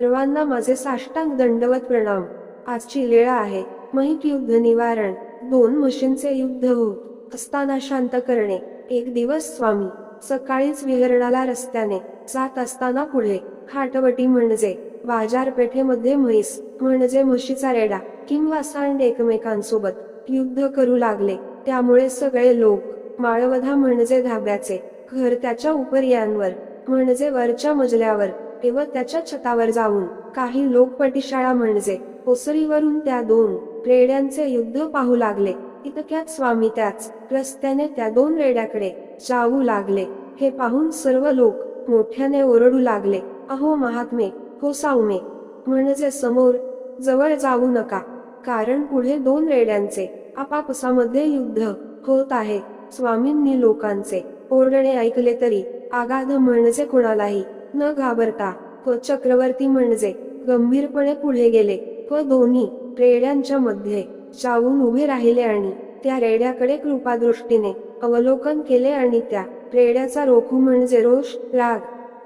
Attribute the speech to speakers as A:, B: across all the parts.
A: सर्वांना माझे साष्टांग दंडवत प्रणाम. आजची वेळा आहे. महित युद्ध निवारण. दोन म्हशींचे युद्ध होत. असताना शांत करणे. एक दिवस स्वामी. सकाळीच विहरणाला रस्त्याने. जात असताना पुढे. खाटवटी म्हणजे. बाजारपेठेमध्ये म्हैस. म्हणजे म्हशीचा रेडा. किंवा सांड एकमेकांसोबत. युद्ध करू लागले. त्यामुळे सगळे लोक. माळवधा म्हणजे धाब्याचे. घर त्याच्या उपरियांवर. म्हणजे वरच्या मजल्यावर. तेव्हा त्याच्या छतावर जाऊन काही लोक पटिशाळा म्हणजे ओसरीवरून त्या दोन रेड्यांचे युद्ध पाहू लागले. इतक्यात स्वामी त्याच रस्त्याने त्या दोन रेड्याकडे जाऊ लागले. हे पाहून सर्व लोक मोठ्याने ओरडू लागले. अहो महात्मे हो साऊमे म्हणजे समोर जवळ जाऊ नका. कारण पुढे दोन रेड्यांचे आपापसामध्ये युद्ध होत आहे. स्वामींनी लोकांचे ओरडणे ऐकले तरी आगाध म्हणजे कोणालाही न घाबरता व चक्रवर्ती म्हणजे गंभीरपणे पुढे गेले. व दोन्ही रेड्यांच्या मध्ये जाऊन उभे राहिले आणि त्या रेड्याकडे कृपादृष्टीने अवलोकन केले आणि त्या रेड्याचा रोखू म्हणजे रोष राग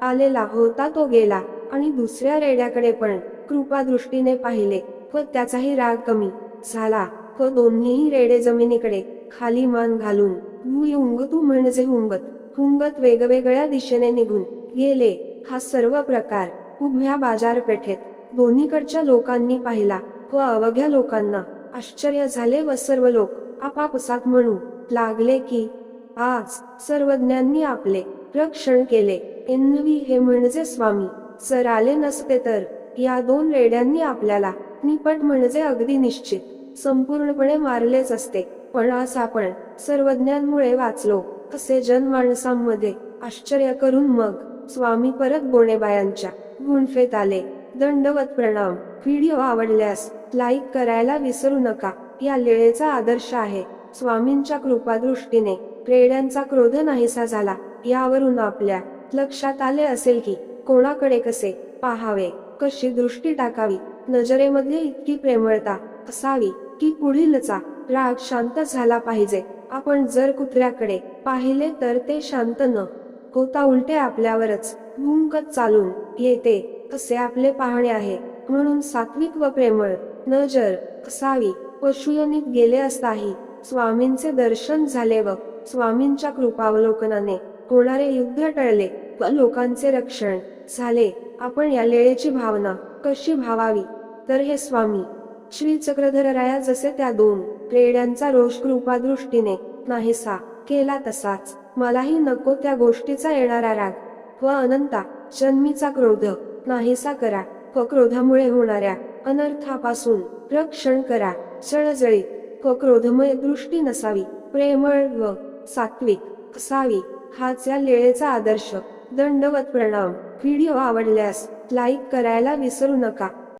A: आलेला होता तो गेला आणि दुसऱ्या रेड्याकडे पण कृपादृष्टीने पाहिले. व त्याचाही राग कमी झाला. व दोन्हीही रेडे जमिनीकडे खाली मान घालून भुई उंगतू म्हणजे हुंगत. हुंगत वेगवेगळ्या दिशेने निघून गेले. हा सर्व प्रकार उभ्या बाजारपेठेत दोन्हीकडच्या लोकांनी पाहिला व अवघ्या लोकांना आश्चर्य झाले व सर्व लोक आपापसात म्हणू लागले की आज सर्वज्ञांनी आपले रक्षण केले. एन्वी हे म्हणजे स्वामी. सर आले नसते तर या दोन रेड्यांनी आपल्याला निपट म्हणजे अगदी निश्चित संपूर्णपणे मारलेच असते. पण आज आपण सर्वज्ञांमुळे वाचलो असे जनमानसांमध्ये आश्चर्य करून मग स्वामी परत बोणेबायांच्या गुणफेत आले. दंडवत प्रणाम. व्हिडिओ आवडल्यास लाईक करायला विसरू नका. या लेळेचा आदर्श आहे. स्वामींच्या कृपादृष्टीने रेड्यांचा क्रोध नाहीसा झाला. यावरून आपल्या लक्षात आले असेल की कोणाकडे कसे पाहावे कशी दृष्टी टाकावी नजरेमध्ये इतकी प्रेमळता असावी की पुढीलचा राग शांत झाला पाहिजे. आपण जर कुत्र्याकडे पाहिले तर ते शांत न होता उलटे आपल्यावरच. भूंकत चालून येते. असे आपले पाहणे आहे. म्हणून सात्विक व प्रेमळ. नजर असावी पशुयनीत गेले असताही स्वामींचे दर्शन झाले व स्वामींच्या कृपावलोकनाने होणारे युद्ध टळले व लोकांचे रक्षण झाले. आपण या लेळेची भावना कशी भावावी? तर हे स्वामी श्री चक्रधरराया जसे त्या दोन रेड्यांचा रोष कृपादृष्टीने नाहीसा केला तसाच. मलाही नको त्या गोष्टीचा येणारा राग. व अनंता जन्मीचा क्रोध. नाहीसा करा. व क्रोधामुळे होणाऱ्या अनर्थापासून रक्षण करा. चळजळीत व क्रोधमय दृष्टी नसावी. प्रेमळ व सात्विक असावी. हाच या लेळेचा आदर्श. दंडवत प्रणाम. व्हिडिओ आवडल्यास लाईक करायला विसरू नका.